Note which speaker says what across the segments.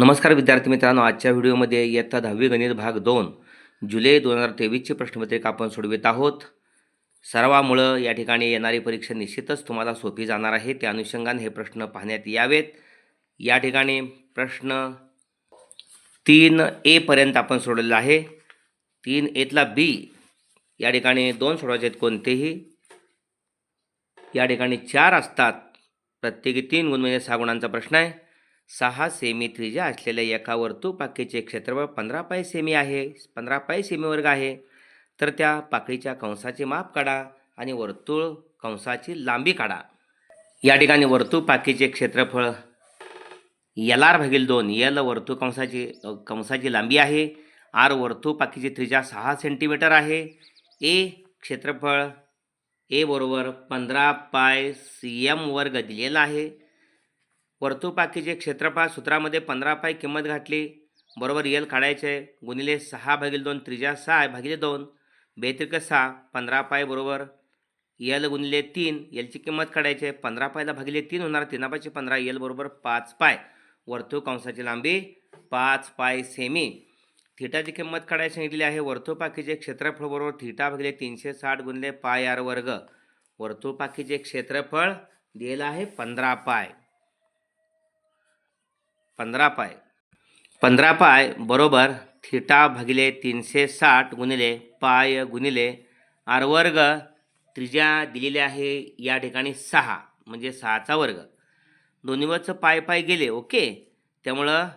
Speaker 1: नमस्कार विद्यार्थी मित्रांनो आजच्या व्हिडिओमध्ये इयत्ता दहावी गणित भाग दोन जुलै दोन हजार तेवीसची प्रश्नपत्रिका आपण सोडवित आहोत. सरावामुळं या ठिकाणी येणारी परीक्षा निश्चितच तुम्हाला सोपी जाणार आहे. त्या अनुषंगाने हे प्रश्न पाहण्यात यावेत. या ठिकाणी प्रश्न तीन एपर्यंत आपण सोडलेला आहे. तीन एतला बी या ठिकाणी दोन सोडवायचे आहेत कोणतेही. या ठिकाणी चार असतात. प्रत्येकी तीन गुण म्हणजे सहा गुणांचा प्रश्न आहे. सहा सेमी त्रिज्या असलेल्या एका वर्तुळपाकीचे क्षेत्रफळ पंधरा पाय सेमी आहे पंधरा पाय सेमी वर्ग आहे. तर त्या पाकळीच्या कंसाचे माप काढा आणि वर्तुळ कंसाची लांबी काढा. या ठिकाणी वर्तुळपाकीचे क्षेत्रफळ एल आर भागील दोन यल वर्तुळ कंसाची कंसाची लांबी आहे. आर वर्तुळपाकीची त्रिज्या सहा सेंटीमीटर आहे. ए क्षेत्रफळ ए बरोबर पंधरा पाय सी एम वर्ग दिलेला आहे. वर्तुळपाकीचे क्षेत्रफळ सूत्रामध्ये पंधरा पाय किंमत घातली बरोबर यल काढायचे गुणिले सहा भागिले दोन त्रिज्या सहा भागिले दोन बेत्रिक सहा पंधरा पाय बरोबर यल गुणिले तीन यलची किंमत काढायची पंधरा पायला भागिले तीन होणार तीनापाचे पंधरा यल बरोबर पाच पाय. वर्तुळ कंसाची लांबी पाच पाय सेमी थिटाची किंमत काढायला सांगितलेली आहे वर्तुळपाकीचे क्षेत्रफळ बरोबर थिटा भागिले तीनशे साठ गुणिले पाय आर वर्ग. वर्तुळपाकीचे क्षेत्रफळ दिलेलं आहे पंधरा पाय. पंधरा पाय. पंधरा पाय बरोबर थिटा भागिले तीनशे साठ गुणिले पाय गुणिले आर वर्ग त्रिज्या दिलेली आहे या ठिकाणी सहा म्हणजे सहाचा वर्ग. दोन्हीवरचं पाय पाय गेले ओके? त्यामुळं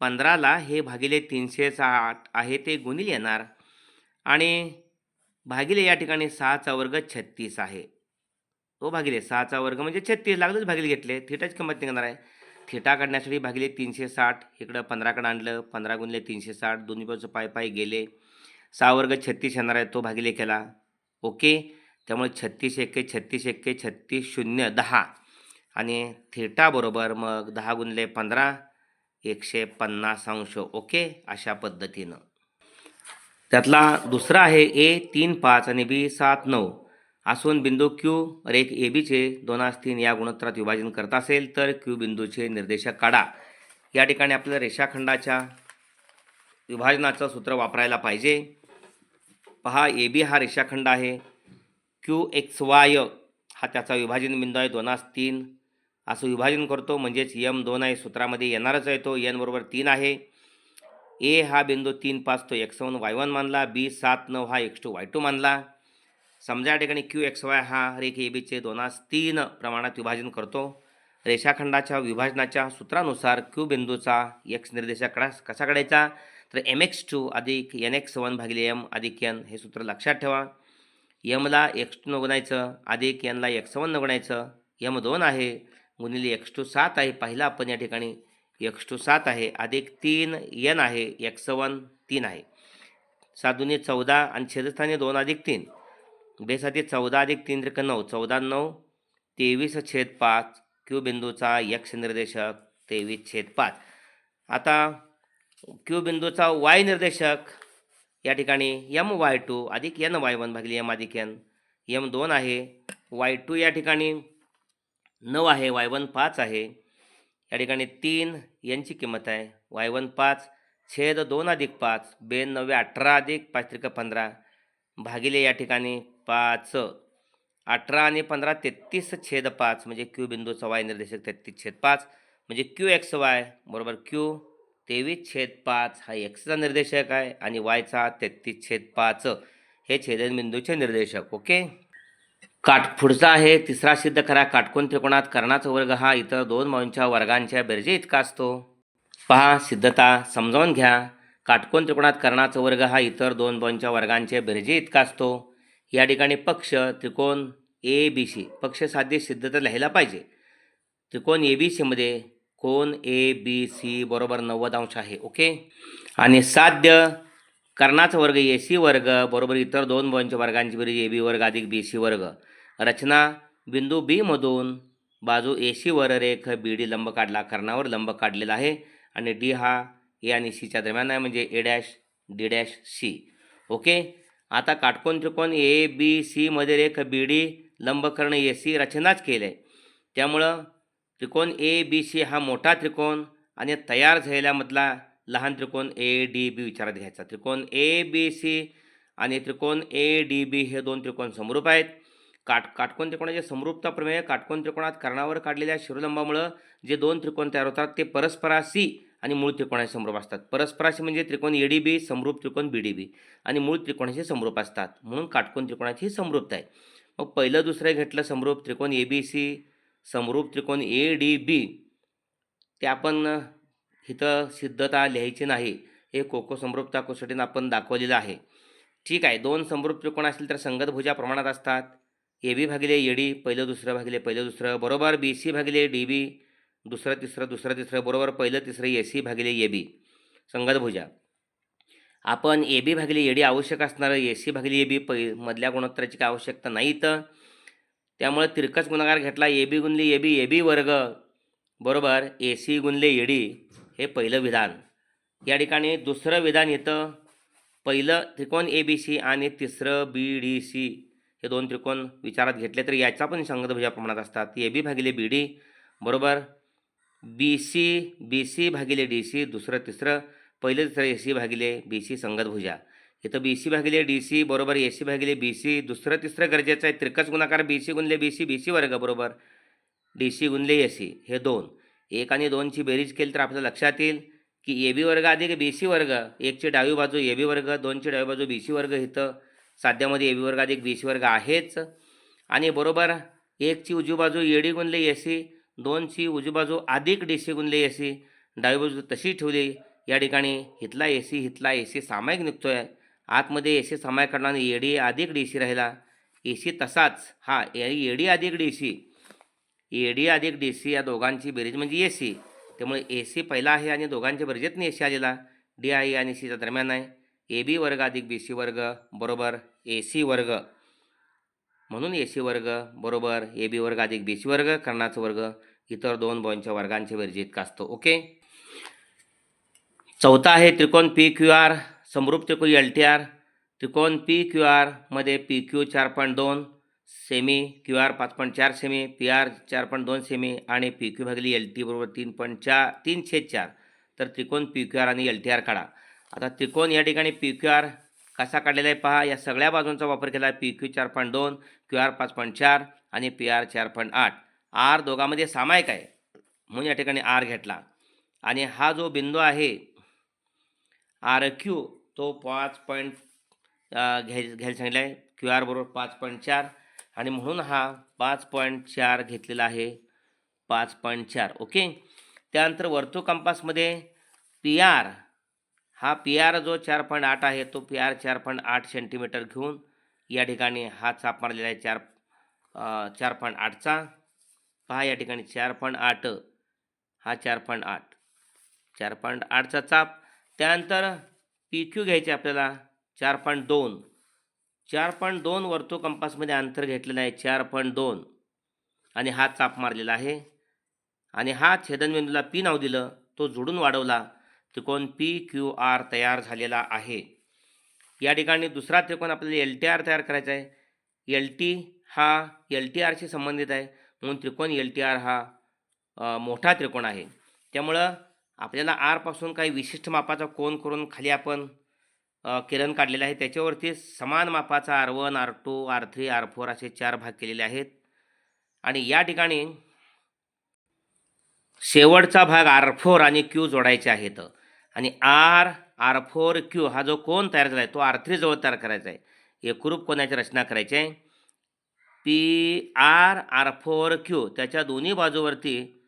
Speaker 1: पंधराला हे भागिले तीनशे साठ आहे ते गुणिले येणार. आणि भागिले या ठिकाणी सहाचा वर्ग छत्तीस आहे. तो भागिले सहाचा वर्ग म्हणजे छत्तीस लागलंच भागिले घेतले. थिटाची किंमत निघणार आहे. थिटा काढण्यासाठी भागिले तीनशे साठ इकडं पंधराकडं आणलं पंधरा गुणले तीनशे साठ दोन्ही बाजूचं पाय पाय गेले. सहा वर्ग छत्तीस येणार आहे तो भागिले केला. ओके? त्यामुळे छत्तीस एक्के छत्तीस एक्के छत्तीस शून्य दहा. आणि थिटा बरोबर मग दहा गुणले पंधरा एकशे पन्नास अंश. ओके? अशा पद्धतीनं. त्यातला दुसरा आहे ए तीन पाच आणि बी सात नऊ. असून बिंदू क्यू रेख ए बीचे दोनास तीन या गुणोत्तरात विभाजन करत असेल तर क्यू बिंदूचे निर्देशक काढा. या ठिकाणी आपल्याला रेषाखंडाच्या विभाजनाचं सूत्र वापरायला पाहिजे. पहा ए बी हा रेषाखंड आहे. क्यू एक्स वाय हा त्याचा विभाजन बिंदू आहे दोनास तीन असं विभाजन करतो म्हणजेच यम दोन आहे सूत्रामध्ये येणारच आहे तो एन बरोबर तीन आहे. ए हा बिंदू तीन पाच तो एक्स वन वाय वन मानला बी सात नऊ हा एक्स टू वाय टू मानला. समजा या ठिकाणी क्यू एक्स वाय हा रेख ए बीचे दोनास तीन प्रमाणात विभाजन करतो. रेषाखंडाच्या विभाजनाच्या सूत्रानुसार क्यू बिंदूचा एक्स निर्देशाकडा कसा काढायचा? तर एम एक्स टू अधिक एन एक्स वन भागिले एम अधिक एन हे सूत्र लक्षात ठेवा. यमला एक्स टू न गुणायचं अधिक एनला एक्स वन न गुणायचं यम दोन आहे गुणिले एक्स टू सात आहे. पहिला आपण या ठिकाणी एक्स टू सात आहे अधिक तीन एन आहे एक्स वन तीन आहे. सात दुनी चौदा आणि छेदस्थानी दोन अधिक तीन. बेसाठी चौदा अधिक तीन त्रिक नऊ चौदा नऊ तेवीस छेद पाच क्यू बिंदूचा यक्ष निर्देशक तेवीस छेद पाच. आता क्यू बिंदूचा वाय निर्देशक या ठिकाणी यम वाय टू अधिक एन वाय वन भागिले एम अधिक एन. यम दोन आहे वाय टू या ठिकाणी नऊ आहे वाय वन पाच आहे. या ठिकाणी तीन यांची किंमत आहे वाय वन पाच छेद दोन अधिक पाच बेन नव्वे अठरा अधिक पाच त्रिक पंधरा भागिले या ठिकाणी पाच. अठरा आणि पंधरा तेहतीस छेद पाच म्हणजे क्यू बिंदूचा वाय निर्देशक तेहतीस छेद पाच म्हणजे क्यू एक्स वाय बरोबर क्यू तेवीस छेद पाच हा एक्सचा निर्देशक आहे आणि वायचा तेहतीस छेद पाच हे छेदनबिंदूचे निर्देशक ओके? काट पुढचा आहे तिसरा सिद्ध करा काटकोन त्रिकोणात कर्णाचा वर्ग हा इतर दोन बाजूंच्या वर्गांच्या बेरजे इतका असतो. पहा सिद्धता समजावून घ्या. काटकोन त्रिकोणात कर्णाचा वर्ग हा इतर दोन बाऊंच्या वर्गांच्या बेरजे इतका असतो. या ठिकाणी पक्ष त्रिकोण ए बी सी पक्ष साध्य सिद्धता लिहायला पाहिजे. त्रिकोण ए बी सीमध्ये कोण ए बी सी बरोबर नव्वद अंश आहे ओके? आणि साध्य कर्णाचा वर्ग ए सी वर्ग बरोबर इतर दोन वंच वर्गांची बेरीज ए बी वर्ग अधिक बी सी वर्ग. रचना बिंदू बीमधून बाजू ए सीवर रेख बी डी लंब काढला कर्णावर लंब काढलेला आहे. आणि डी हा ए आणि सीच्या दरम्यान आहे म्हणजे A dash D dash C okay? आता काटकोन त्रिकोण ए बी सीमध्ये रेख बी डी लंब ए सी रचनाच केलं आहे त्यामुळं त्रिकोण ए बी सी हा मोठा त्रिकोण आणि तयार झालेल्यामधला लहान त्रिकोण ए डी बी विचारात घ्यायचा. त्रिकोण ए बी सी आणि त्रिकोण ए डी बी हे दोन त्रिकोण समरूप आहेत. काट काटकोन त्रिकोणाचे समरूपता प्रमेय काटकोन त्रिकोणात कर्णावर काढलेल्या शिरोलंबामुळं जे दोन त्रिकोण तयार होतात ते परस्पराशी आणि मूळ त्रिकोणाचे समरूप असतात. परस्पराशी म्हणजे त्रिकोण ए डी बी समरूप त्रिकोण बी डी बी आणि मूळ त्रिकोणाचे समरूप असतात. म्हणून काटकोन त्रिकोणाची समरूपता आहे. मग पहिलं दुसरं घेतलं समरूप त्रिकोण ए बी सी समरूप त्रिकोण ए डी बी ते आपण इथं सिद्धता लिहायची नाही. हे कोको समरूपता कसोटीनं आपण दाखवलेलं आहे. ठीक आहे. दोन समरूप त्रिकोण असतील तर संगत भुजा प्रमाणात असतात. ए बी भागिले ए डी पहिलं दुसरं भागिले पहिलं दुसरं. बरोबर? बी सी भागिले डी बी दुसरं तिसरं दुसरं तिसरं बरोबर पहिलं तिसरं ए सी भागिले ए बी. संगत भुजा आपण ए बी भागिले ए डी आवश्यक असणारं ए सी भागिले ए बी पै मधल्या गुणोत्तराची काय आवश्यकता नाही तर त्यामुळे तिरकस गुणाकार घेतला ए बी गुणले ए बी ए बी वर्ग. बरोबर ए सी गुणले ए डी. हे पहिलं विधान. या ठिकाणी दुसरं विधान येतं. पहिलं त्रिकोण ए बी सी आणि तिसरं बी डी सी. हे दोन त्रिकोण विचारात घेतले तर याचा पण संगतभुजा प्रमाणात असतात. ए बी भागिले बी डी. बरोबर? बी सी बी सी भागिले डी सी दुसरं तिसरं पहिलं तिसरं ए सी भागिले बी सी संगतभुजा इथं बी सी भागिले डी सी बरोबर ए सी भागिले बी सी दुसरं तिसरं गरजेचं आहे त्रिकस गुणाकार बी सी गुणले बी सी बी सी वर्ग बरोबर डी सी गुणले ए सी हे दोन. एक आणि दोनची बेरीज केली तर आपल्या लक्षात येईल की ए बी वर्ग अधिक बी सी वर्ग एकची डावी बाजू ए बी वर्ग दोनची डावी बाजू बी सी वर्ग इथं साध्यामध्ये ए बी वर्ग अधिक बी सी वर्ग आहेच. आणि बरोबर एकची उजवी बाजू ए डी गुणले ए सी दोनची उजूबाजू बाजू अधिक डी सी गुणले ए सी डावी बाजू तशी ठेवली. या ठिकाणी हितला ए सी हितला ए सी सामायिक निघतो आहे आतमध्ये ए सी सामायिक करणार ए डी अधिक डी सी राहिला. ए सी तसाच हा ए डी अधिक डी सी ए डी अधिक डी सी या दोघांची बेरीज म्हणजे ए सी त्यामुळे ए सी पहिला आहे आणि दोघांच्या बेरजेतनं ए सी आलेला. डी आय आणि सीच्या दरम्यान आहे. ए बी वर्ग अधिक बी सी वर्ग बरोबर ए सी वर्ग. म्हणून ए सी वर्ग बरोबर? ए बी वर्ग अधिक बी सी वर्ग कर्णाचा वर्ग. इतर दोन बॉईंच्या वर्गांच्या बेरजे इतका असतो. ओके? चौथा आहे त्रिकोण पी क्यू आर समरूप त्रिकोण एल टी आर. त्रिकोण पी क्यू आरमध्ये पी क्यू चार पॉईंट दोन सेमी क्यू आर पाच पॉईंट चार सेमी पी आर चार पॉईंट दोन सेमी आणि पी क्यू भागली एल टी बरोबर तीन पॉईंट चार तीन छेद चार. तर त्रिकोण पी क्यू आर आणि एल टी आर काढा. आता त्रिकोण या ठिकाणी पी क्यू आर कसा काढलेला आहे पहा या सगळ्या बाजूंचा वापर केला आहे. पी क्यू चार पॉईंट दोन क्यू आर पाच पॉईंट चार आणि पी आर चार पॉईंट आठ. आर दोघांमध्ये सामायिक आहे. म्हणून या ठिकाणी आर घेतला. आणि हा जो बिंदू आहे आर क्यू तो पाच पॉईंट घ्याय घ्यायला सांगितला आहे क्यू आर बरोबर पाच पॉईंट चार. आणि म्हणून हा पाच पॉईंट चार घेतलेला आहे. पाच पॉईंट चार. ओके? त्यानंतर वर्तुळ कंपासमध्ये पी आर हा पी आर जो चार पॉईंट आठ आहे तो पी आर चार पॉईंट आठ सेंटीमीटर घेऊन या ठिकाणी हा चाप मारलेला आहे चार चार पॉईंट आठचा पहा या ठिकाणी चार पॉईंट आठ हा चार पॉईंट आठ चार पॉईंट आठचा चाप. त्यानंतर पी क्यू घ्यायचे आपल्याला चार पॉईंट दोन. चार पॉईंट दोन वर्तुळ कंपासमध्ये अंतर घेतलेलं आहे चार पॉईंट दोन. आणि हा चाप मारलेला आहे. आणि हा छेदनबिंदूला पी नाव दिलं तो जोडून वाढवला. त्रिकोण पी क्यू आर तयार झालेला आहे. या ठिकाणी दुसरा त्रिकोण आपल्याला एल टी आर तयार करायचा आहे. एल टी हा एल टी आरशी संबंधित आहे. म्हणून त्रिकोण एल टी आर हा मोठा त्रिकोण आहे. त्यामुळं आपल्याला आरपासून काही विशिष्ट मापाचा कोन करून खाली आपण किरण काढलेला आहे. त्याच्यावरती समान मापाचा R one R two R three R four असे चार भाग केलेले आहेत. आणि या ठिकाणी शेवटचा भाग आर फोर आणि क्यू जोडायचे आहेत. आणि आर आर फोर क्यू हा जो कोण तयार झाला आहे तो आर थ्री जवळ तयार करायचा आहे. एकरूप कोणाची रचना करायची आहे. P R R four Q त्याच्या दोन्ही बाजूवरती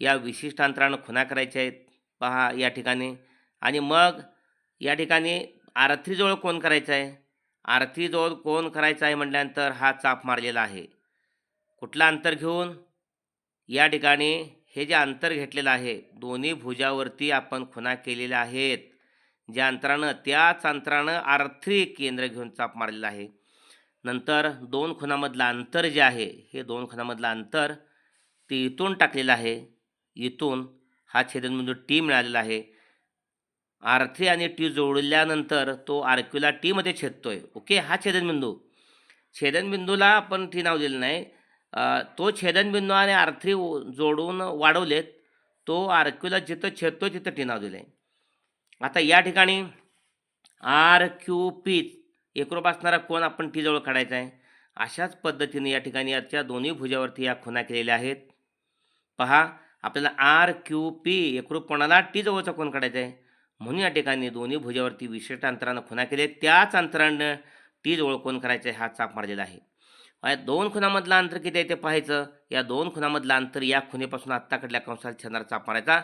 Speaker 1: या विशिष्ट अंतरानं खुणा करायच्या आहेत. पहा या ठिकाणी. आणि मग या ठिकाणी आर थ्रीजवळ कोण करायचा आहे? आर थ्रीजवळ कोण करायचा आहे म्हटल्यानंतर हा चाप मारलेला आहे. कुठला अंतर घेऊन? या ठिकाणी हे जे अंतर घेतलेलं आहे दोन्ही भुजावरती आपण खुणा केलेल्या आहेत. ज्या अंतरानं त्याच अंतरानं आर थ्री केंद्र घेऊन चाप मारलेला आहे. नंतर दोन खुणामधलं अंतर जे आहे हे दोन खुणामधलं अंतर ते इथून टाकलेलं आहे. इथून हा छेदनबिंदू टी मिळालेला आहे. आर थ्री आणि टी जोडल्यानंतर तो आर क्यूला टीमध्ये छेदतोय. ओके? हा छेदनबिंदू. छेदनबिंदूला आपण टी नाव दिलं नाही. तो छेदनबिंदू आणि आरथ्री जोडून वाढवलेत तो आरक्यूला जिथं छेदतो तिथं टी नाव दिलं आहे आता या ठिकाणी आर क्यू पी एकरूप असणारा कोण आपण टी जवळ काढायचा आहे? अशाच पद्धतीने या ठिकाणी याच्या दोन्ही भुजावरती या खुणा केलेल्या आहेत. पहा आपल्याला आर क्यू पी एकरूपपणाला टी जवळचा कोण काढायचा आहे? म्हणून या ठिकाणी दोन्ही भुजावरती विशिष्ट अंतरानं खुणा केले त्याच अंतरानं टी जवळ कोण करायचं आहे हा चाप मारलेला आहे. या दोन खुणामधलं अंतर किती आहे ते पाहायचं? या दोन खुणामधलं अंतर या खुणेपासून आत्ताकडल्या कंसाला छंदाचा पाहायचा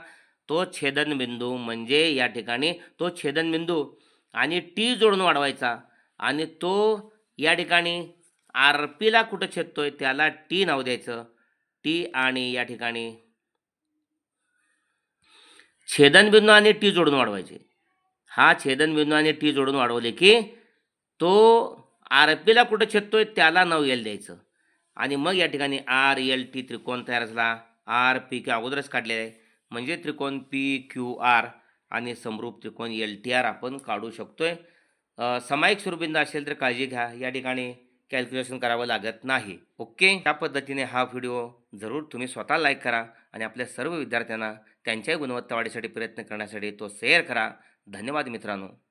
Speaker 1: तो छेदनबिंदू म्हणजे या ठिकाणी तो छेदनबिंदू आणि टी जोडून वाढवायचा. आणि तो या ठिकाणी आर पीला कुठं छेदतोय त्याला टी नाव द्यायचं. टी आणि या ठिकाणी छेदनबिंदू आणि टी जोडून वाढवायचे. हा छेदनबिंदू आणि टी जोडून वाढवले की तो आर पीला कुठं छेदतोय त्याला नाव एल द्यायचं. आणि मग या ठिकाणी आर एल टी त्रिकोण तयार झाला आर पी क्यू अगोदरच काढलेला आहे. म्हणजे त्रिकोण पी क्यू आर आणि समरूप त्रिकोण एल टी आर आपण काढू शकतोय. अ, सामायिक स्वरूपबिंदू असेल तर काळजी घ्या. या ठिकाणी कॅल्क्युलेशन करावं लागत नाही. ओके? त्या पद्धतीने हा व्हिडिओ जरूर तुम्ही स्वतः लाईक करा आणि आपल्या सर्व विद्यार्थ्यांना त्यांच्याही गुणवत्ता वाढीसाठी प्रयत्न करण्यासाठी तो शेअर करा. धन्यवाद मित्रांनो.